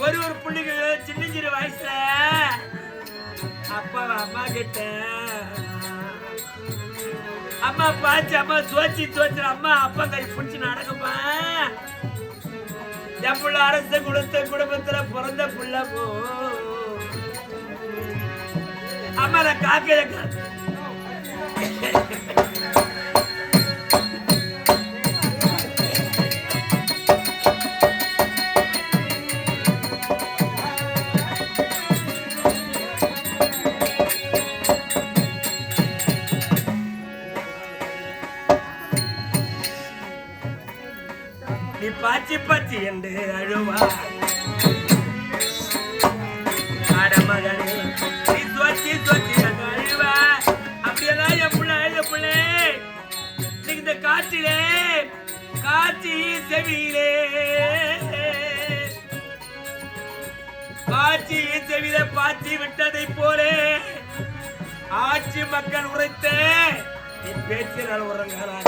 ஒரு ஒரு புள்ளிங்க சின்ன சின்ன வயசுல அப்பா அம்மா கிட்ட அம்மா பாச்சு அம்மா சோச்சி சோச்சு அம்மா அப்பா கை பிடிச்சி நடக்குமா? என் புள்ள அரச குடுத்த குடும்பத்துல பிறந்த புள்ள போ. அம்மா நான் காக்கைய பாச்சி பாச்சி என்று அழுவா அடமகனே நீ சோச்சி சோச்சி என்று அழுவா அப்படியெல்லாம் என் புள்ள அழுத புள்ளே. நீ இந்த காற்றிலே காட்சி செவியிலே. காட்சி செவியில பாச்சி விட்டதை போலே ஆட்சி மக்கள் உரைத்த நீ பேச்சினால் உறங்கலா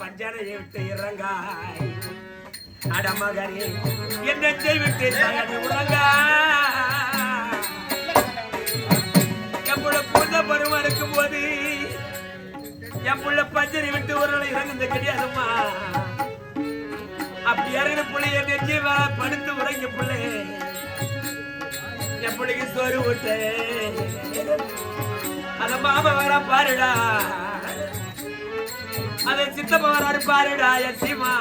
பஞ்சனையை விட்டு இறங்காய். அடமகனே என்னத்தை விட்டு தகடு உறங்காய்? என் புள்ள பருவம் இருக்கும் போது எப்புள்ள பஞ்சனை விட்டு ஒரு நாள் இறங்குது கிடையாதுமா அப்படி இறங்கின புள்ளை என் நெஞ்சை படுத்து உறங்க பிள்ளை என் பிள்ளைக்கு சோறு விட்டு அத மாமா வர பாருடா. அத சித்தப்பா வராரு பாருடா என் சீமா.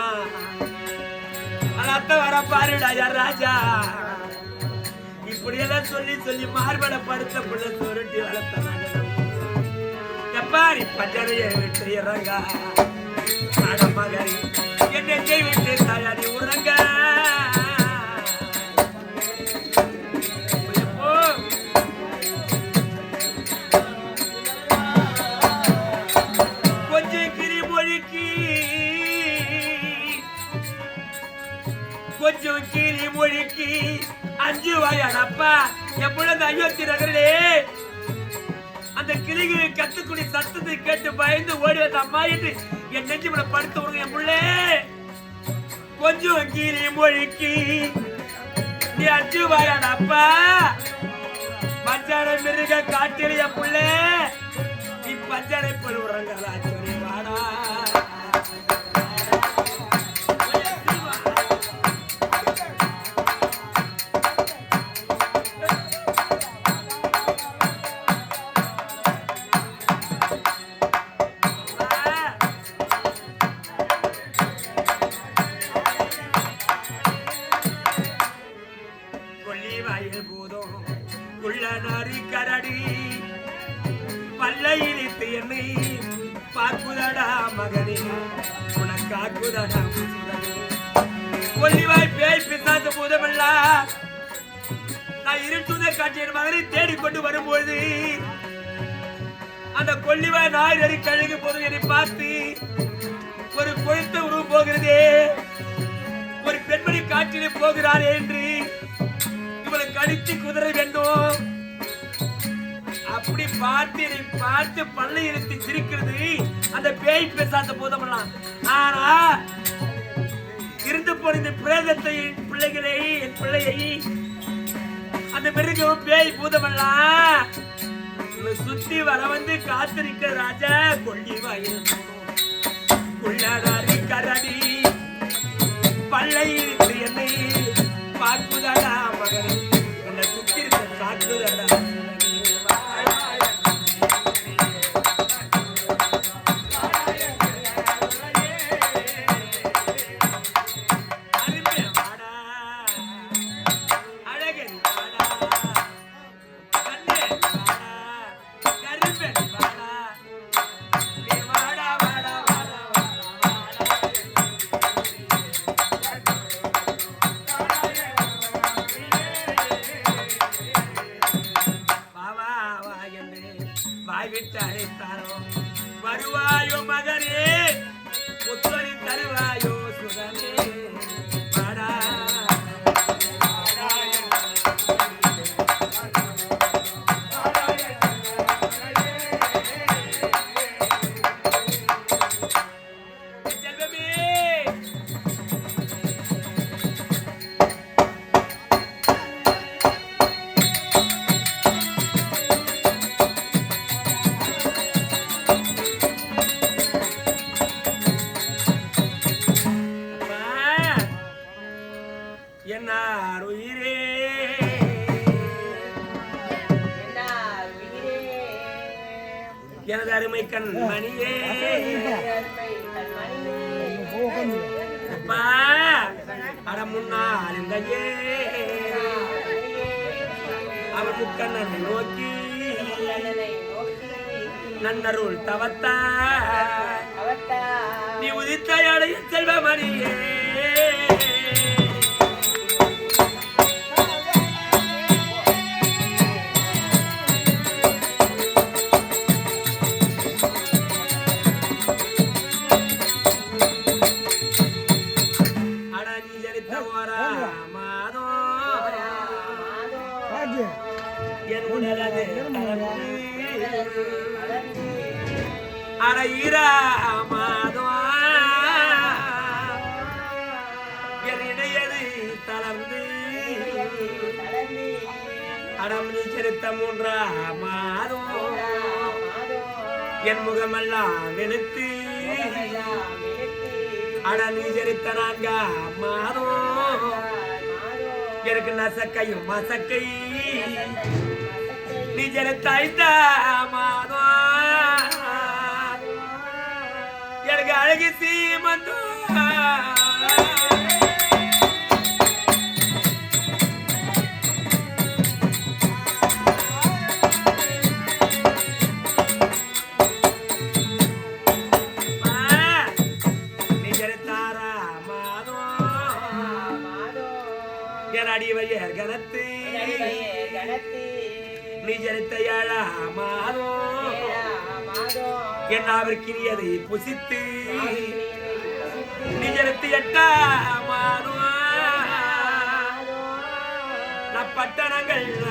அது அத்தை வர பாருடா யார் ராஜா. இப்படியெல்லாம் சொல்லி சொல்லி மார்பட படுத்த பிள்ளை சுருட்டி வளர்த்தனாங்க எப்பாரி பஞ்சரைய விட்டு இறங்க. மகரி என்னை விட்டு தயாரி உற கிரிமொழிக்கு அஞ்சு வாயாடப்பா எப்பொழுது அயோத்தி நகரிலே அந்த கிளிகள் கத்துக்குடி சத்தத்தை கேட்டு பயந்து ஓடி வந்த அம்மா என்று என் நெஞ்சு மேல படுத்து விடுங்க என் புள்ளே. கொஞ்சம் கீழே மொழிக்கு. நீ அஞ்சு வாயாடப்பா மச்சான மிருக காட்டில் என் புள்ளே. நீ பஞ்சரை போய் விடுறாங்க ராஜா பள்ளி வயல் பூதம் உள்ள நரி கரடி பல்லையிலித்து என்னை பார்க்குதடா மகனே உனக்காக்குதடா முசுதனே. கொல்லிவாய் பேய் பிசாசு பூதமல்ல நான் இருட்டுத காட்சியின் மகனை தேடிக்கொண்டு வரும்போது அந்த கொல்லிவாய் நாய் நரி கழுகு போதும் என்னை பார்த்து ஒரு கொழுத்த உருவம் போகிறதே ஒரு பெண்மணி காற்றிலே போகிறாரே என்று குதிரை வேண்டும் அப்படி பார்த்து என்னை பார்த்து பள்ளி இழுத்து சிரிக்கிறது அந்த பேய் பேசாத போதமெல்லாம். ஆனா இருந்து போன இந்த பிரேதத்தை பிள்ளைகளை என் பிள்ளையை அந்த மிருகம் பேய் பூதமெல்லாம். சுத்தி வர வந்து காத்திருக்க ராஜா கொல்லி வாயில் உள்ளாரி கரடி பள்ளையில் எனது அருமை கண் மணியே அப்பா அட முன்னால் இருந்தையே அவர் முக்கண்ணனை நோக்கி நன்னருள் தவத்தா நீ உதித்த அடைய செல்வமணியே. அடம் செலுத்த மூன்றா மாதோ என் முகமெல்லாம் வெளுத்து. அட செலுத்த நான்கா மாதோ எனக்கு நசக்கையும் மசக்கை. நீ செலுத்த மாதோ எனக்கு அழகு சீமந்தோ. என் புசித்து. நிஜரித்து எட்டா மாதோ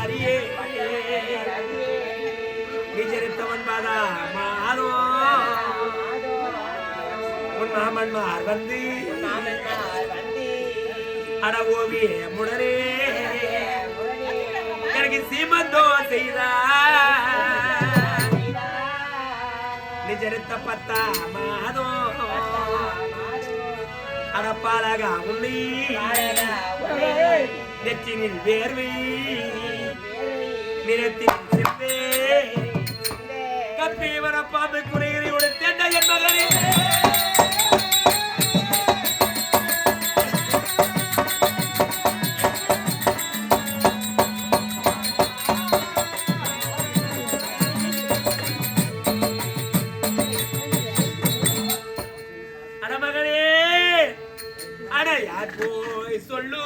அறியே நிஜரித்தவன் பாதா மாதோ உன் மாமன்மார் வந்து. அட ஓவிய முடரே எனக்கு சீமந்தோ செய்தார். நிஜரித்த பத்தா மாதோ. அடப்பாலாக உன்னை நெச்சினில் வேர்வை. நிறத்தின் கப்பி வர பாம்பு குறைகளை உடைத்தேண்ட என் மகனே. சொல்லு.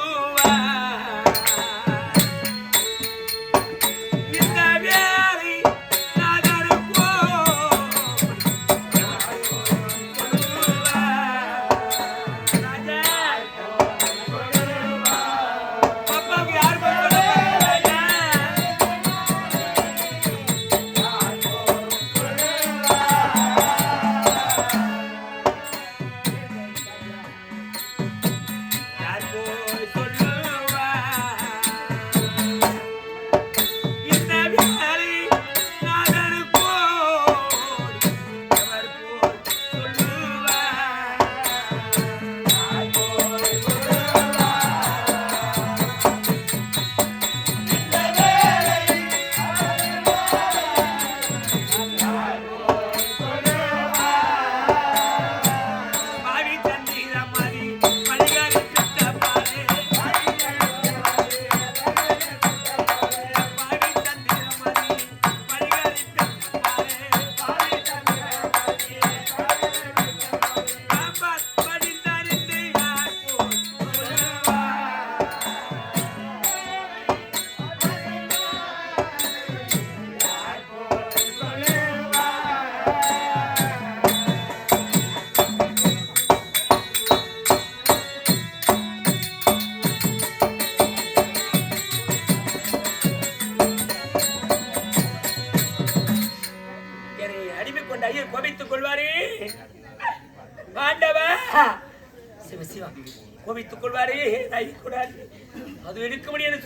அது எடுக்க முடியாத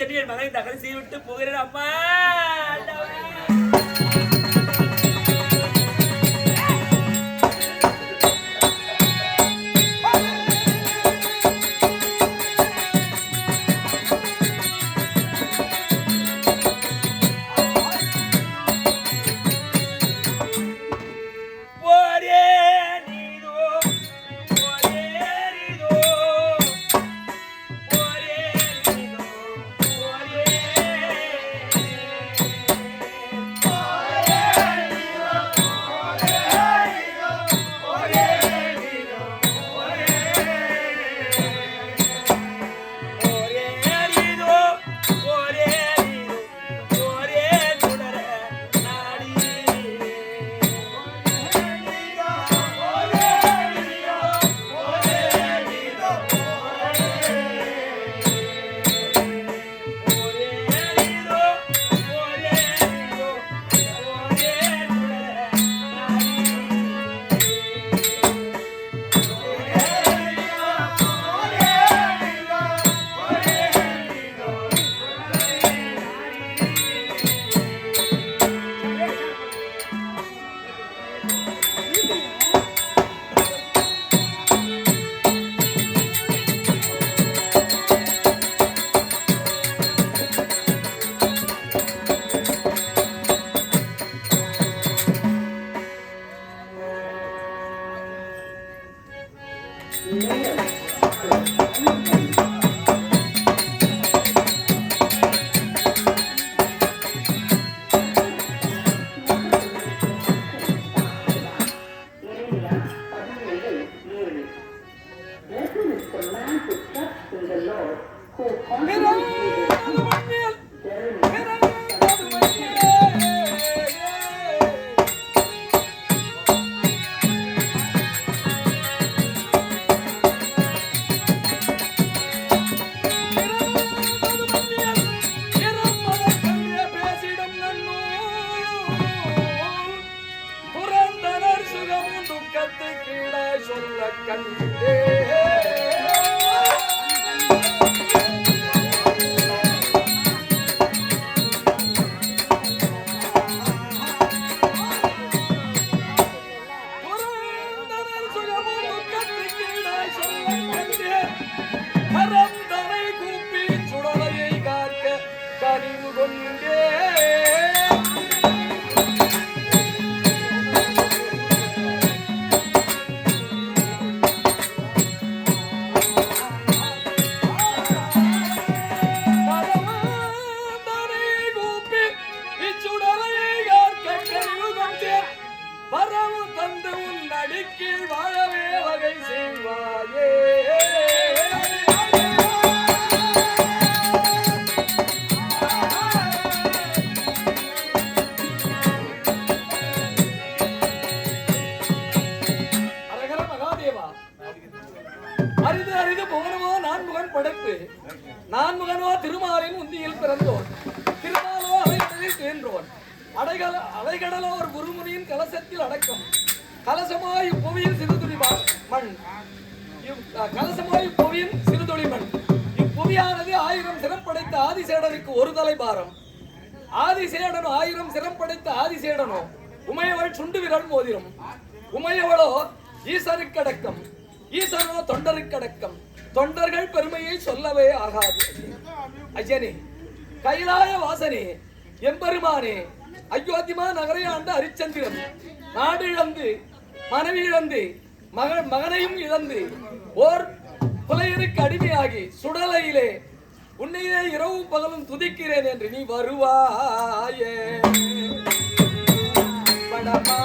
சென்று என் மகனை தகவல் செய்துவிட்டு போகிறேன். அம்மா இவ்- கலசமாய் புவியின் சிறுதுளி மண் இப்புவியானது ஆயிரம் சிறப்படைத்த ஆதிசேடனுக்கு ஒரு தலை பாரம் ஆதிசேடனோ ஆயிரம் சிரம் படைத்த ஆதிசேடனோ உமையவள் சுண்டு விரல் மோதிரம். உமையவளோ ஈசருக்கடக்கம் ஈசனோ தொண்டருக்கடக்கம் தொண்டர்கள் பெருமையை சொல்லவே ஆகாது. ஐயனே கைலாய வாசனே எம்பெருமானே அயோத்திமா நகரை ஆண்ட ஹரிச்சந்திரன் நாடு இழந்து மனைவி இழந்து மகன் மகனையும் இழந்து ஓர் புலையருக்கு அடிமையாகி சுடலையிலே உன்னையே இரவும் பகலும் துதிக்கிறேன் என்று நீ வருவாயே. படமா